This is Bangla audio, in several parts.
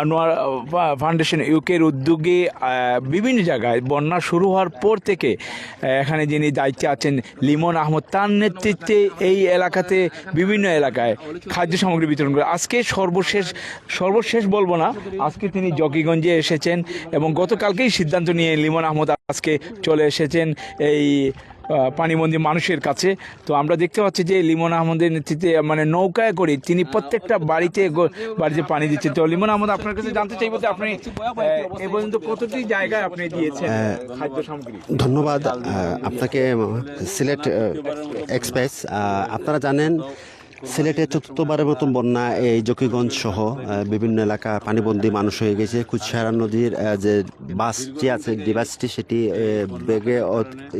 আনোয়ার ফাউন্ডেশন ইউকের উদ্যোগে বিভিন্ন জায়গায় বন্যা শুরু হওয়ার পর থেকে এখানে যিনি দায়িত্বে আছেন লিমন আহমদ, তার নেতৃত্বে এই এলাকাতে বিভিন্ন এলাকায় খাদ্য সামগ্রী বিতরণ করে। আজকে সর্বশেষ সর্বশেষ বলব না, আজকে তিনি জকিগঞ্জে এসেছেন এবং গতকালকেই সিদ্ধান্ত নিয়ে লিমন আহমদ আজকে চলে এসেছেন এই পানিবন্দী মানুষের কাছে। তো আমরা দেখতে পাচ্ছি যে লিমন আহমদের নেতৃত্বে মানে নৌকায় করে তিনি প্রত্যেকটা বাড়িতে বাড়িতে পানি দিচ্ছে তো লিমন আহমদ আপনার কাছে জানতে চাইব যে আপনি এ পর্যন্ত কতটি জায়গায় আপনি দিয়েছেন খাদ্য সামগ্রী? ধন্যবাদ আপনাকে সিলেট এক্সপ্রেস। আপনারা জানেন সিলেটে চতুর্থবারের মতন বন্যা এই জকিগঞ্জ সহ বিভিন্ন এলাকা পানিবন্দী মানুষ হয়ে গেছে। কুচহারা নদীর যে বাসটি আছে ডিভাসটি সেটি আহ, বেগে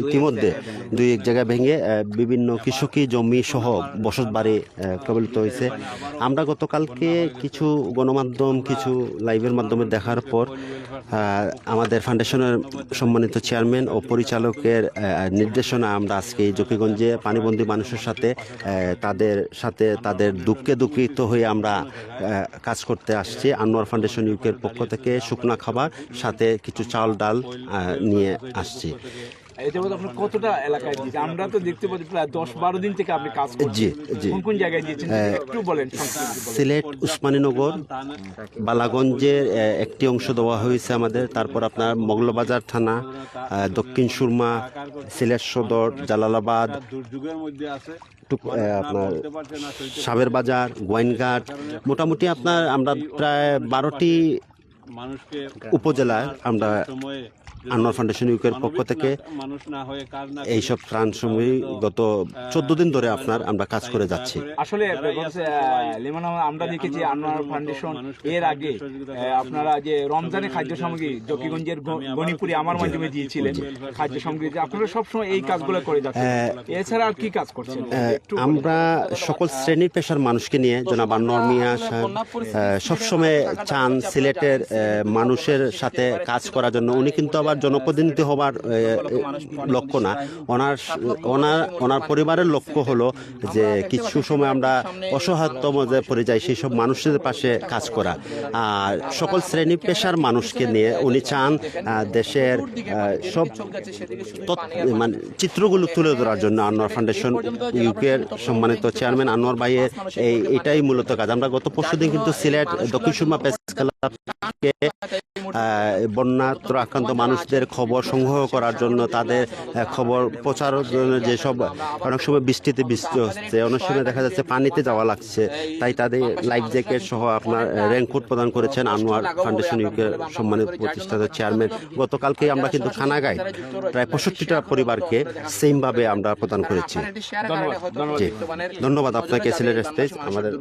ইতিমধ্যে দুই এক জায়গায় ভেঙে বিভিন্ন কৃষকি জমি সহ বসত বাড়ি প্রবলিত হয়েছে। আমরা গতকালকে কিছু গণমাধ্যম কিছু লাইভের মাধ্যমে দেখার পর আমাদের ফাউন্ডেশনের সম্মানিত চেয়ারম্যান ও পরিচালকের নির্দেশনা আমরা আজকে এই জকিগঞ্জে পানিবন্দী মানুষের সাথে তাদের সাথে তাদের দুঃখে দুঃখিত হয়ে আমরা কাজ করতে আসছি। আনোয়ার ফাউন্ডেশন ইউকের পক্ষ থেকে শুকনা খাবার, সাথে কিছু চাল, ডাল নিয়ে আসছি। এটা আপনি কতটা এলাকায় দিয়েছেন? আমরা তো দেখতে পাচ্ছি প্রায় দশ বারো দিন থেকে আপনি কাজ করছেন। কোন কোন জায়গায় দিয়েছেন? একটু বলেন সিলেট উসমানীনগর বালাগঞ্জের একটি অংশ দেওয়া হয়েছে আমাদের। তারপর আপনার মগলবাজার থানা দক্ষিণ সুরমা সিলেট সদর জালালাবাদ দুর্যোগের মধ্যে আছে টুক- আহ, আপনার সাবের বাজার গোয়াইনঘাট। মোটামুটি আপনার আমরা প্রায় বারোটি উপজেলায় আমরা আনোয়ার ফাউন্ডেশন ইউকের পক্ষ থেকে হয়ে এইসব ত্রাণ সামগ্রী গত চোদ্দ দিন ধরে আপনার আমরা কাজ করে যাচ্ছি। আসলে আমরা দেখেছি আনোয়ার ফাউন্ডেশন এর আগে আপনারা যে রমজানে খাদ্য সামগ্রী জকিগঞ্জের গণিপুরে আমার মাধ্যমে দিয়েছিলেন খাদ্য সামগ্রী আপনারা সবসময় এই কাজগুলো করে যাচ্ছেন। এছাড়া আর কি কাজ করছেন? আমরা সকল শ্রেণির পেশার মানুষকে নিয়ে জনাব আনোয়ার মিয়া সবসময় চান সিলেটের মানুষের সাথে কাজ করার জন্য। উনি কিন্তু আবার জনপ্রতিনিধি হবার লক্ষ্য না। ওনার ওনার ওনার পরিবারের লক্ষ্য হলো যে কিছু সময় আমরা অসহায়তম যে পড়ে যাই সেই সব মানুষের পাশে কাজ করা। আর সকল শ্রেণি পেশার মানুষকে নিয়ে উনি চান দেশের সব মানে চিত্রগুলো তুলে ধরার জন্য। আনোয়ার ফাউন্ডেশন ইউকের সম্মানিত চেয়ারম্যান আনোয়ার ভাইয়ের এই, এটাই মূলত কাজ। আমরা গত পরশু দিন কিন্তু সিলেট দক্ষিণ সুরমা প্রেস ক্লাবকে বন্যাত্র আক্রান্ত মানুষদের খবর সংগ্রহ করার জন্য তাদের খবর প্রচারের জন্য যেসব অনেক সময় বৃষ্টিতে বৃষ্টি হচ্ছে অনেক সময় দেখা যাচ্ছে পানিতে যাওয়া লাগছে। তাই তাদের লাইফ জ্যাকেট সহ আপনার রেনকোট প্রদান করেছেন আনোয়ার ফাউন্ডেশন ইউকের সম্মানিত প্রতিষ্ঠাতা চেয়ারম্যান। গতকালকে আমরা কিন্তু খানাগাই প্রায় পঁয়ষট্টিটা পরিবারকে সেমভাবে আমরা প্রদান করেছি। ধন্যবাদ আপনাকে সিলেট স্টেজ আমাদের